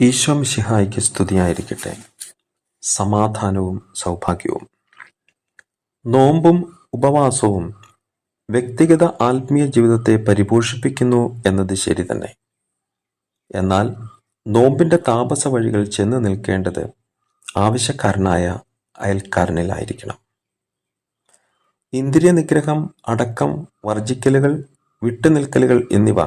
ഈശോ മിശിഹായിക്ക് സ്തുതിയായിരിക്കട്ടെ. സമാധാനവും സൗഭാഗ്യവും. നോമ്പും ഉപവാസവും വ്യക്തിഗത ആത്മീയ ജീവിതത്തെ പരിപോഷിപ്പിക്കുന്നു എന്നത് ശരി തന്നെ. എന്നാൽ നോമ്പിന്റെ താപസ വഴികൾ ചെന്ന് നിൽക്കേണ്ടത് ആവശ്യക്കാരനായ അയൽക്കാരനിലായിരിക്കണം. ഇന്ദ്രിയ നിഗ്രഹം അടക്കം വർജിക്കലുകൾ വിട്ടുനിൽക്കലുകൾ എന്നിവ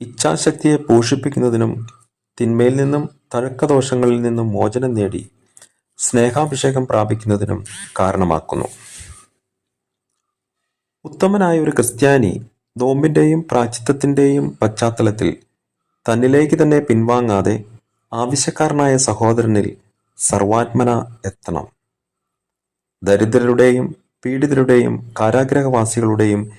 ഇച്ഛാശക്തിയെ പോഷിപ്പിക്കുന്നതിനും തിന്മയിൽ നിന്നും തഴക്കദോഷങ്ങളിൽ നിന്നും മോചനം നേടി സ്നേഹാഭിഷേകം പ്രാപിക്കുന്നതിനും കാരണമാക്കുന്നു. ഉത്തമനായ ഒരു ക്രിസ്ത്യാനി നോമ്പിന്റെയും പ്രാചിത്വത്തിന്റെയും പശ്ചാത്തലത്തിൽ തന്നിലേക്ക് തന്നെ പിൻവാങ്ങാതെ ആവശ്യക്കാരനായ സഹോദരനിൽ സർവാത്മന എത്തണം. ദരിദ്രരുടെയും പീഡിതരുടെയും കാരാഗ്രഹവാസികളുടെയും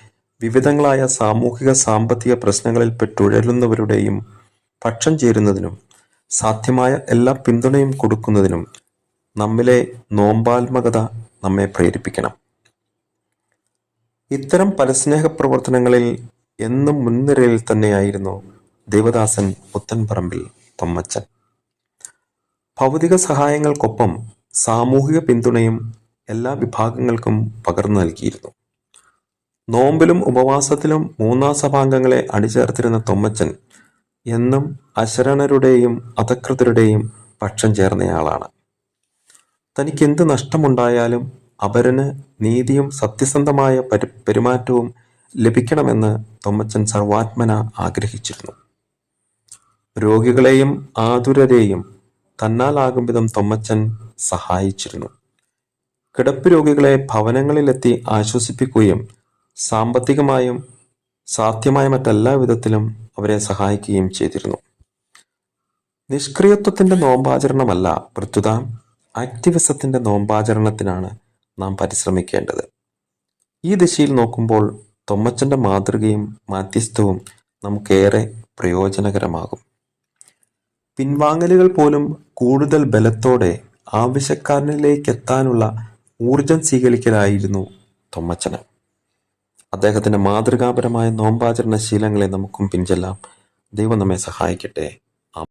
വിവിധങ്ങളായ സാമൂഹിക സാമ്പത്തിക പ്രശ്നങ്ങളിൽ പെട്ടുഴലുന്നവരുടെയും പക്ഷം ചേരുന്നതിനും സാധ്യമായ എല്ലാ പിന്തുണയും കൊടുക്കുന്നതിനും നമ്മിലെ നോമ്പാത്മകത നമ്മെ പ്രേരിപ്പിക്കണം. ഇത്തരം പരസ്നേഹ പ്രവർത്തനങ്ങളിൽ എന്നും മുൻനിരയിൽ തന്നെയായിരുന്നു ദേവദാസൻ പുത്തൻപറമ്പിൽ തൊമ്മച്ചൻ. ഭൗതിക സഹായങ്ങൾക്കൊപ്പം സാമൂഹിക പിന്തുണയും എല്ലാ വിഭാഗങ്ങൾക്കും പകർന്നു നൽകിയിരുന്നു. നോമ്പിലും ഉപവാസത്തിലും മൂന്നാം സഭാംഗങ്ങളെ അണിചേർത്തിരുന്ന തൊമ്മച്ചൻ എന്നും അശരണരുടെയും അധകൃതരുടെയും പക്ഷം ചേർന്നയാളാണ്. തനിക്ക് എന്ത് നഷ്ടമുണ്ടായാലും അപരന് നീതിയും സത്യസന്ധമായ പരി പെരുമാറ്റവും ലഭിക്കണമെന്ന് തൊമ്മച്ചൻ സർവാത്മന ആഗ്രഹിച്ചിരുന്നു. രോഗികളെയും ആതുരരെയും തന്നാലാകും വിധം തൊമ്മച്ചൻ സഹായിച്ചിരുന്നു. കിടപ്പ് രോഗികളെ ഭവനങ്ങളിലെത്തി ആശ്വസിപ്പിക്കുകയും സാമ്പത്തികമായും സാധ്യമായ മറ്റെല്ലാ വിധത്തിലും അവരെ സഹായിക്കുകയും ചെയ്തിരുന്നു. നിഷ്ക്രിയത്വത്തിന്റെ നോമ്പാചരണമല്ല പ്രത്യുത ആക്ടിവിസത്തിന്റെ നോമ്പാചരണത്തിനാണ് നാം പരിശ്രമിക്കേണ്ടത്. ഈ ദിശയിൽ നോക്കുമ്പോൾ തൊമ്മച്ചന്റെ മാതൃകയും മാധ്യസ്ഥവും നമുക്കേറെ പ്രയോജനകരമാകും. പിൻവാങ്ങലുകൾ പോലും കൂടുതൽ ബലത്തോടെ ആവശ്യക്കാരനിലേക്കെത്താനുള്ള ഊർജം സ്വീകരിക്കലായിരുന്നു തൊമ്മച്ചന്. അദ്ദേഹത്തിന്റെ മാതൃകാപരമായ നോമ്പാചരണ ശീലങ്ങളെ നമുക്കും പിൻചെല്ലാം ദൈവം നമ്മെ സഹായിക്കട്ടെ.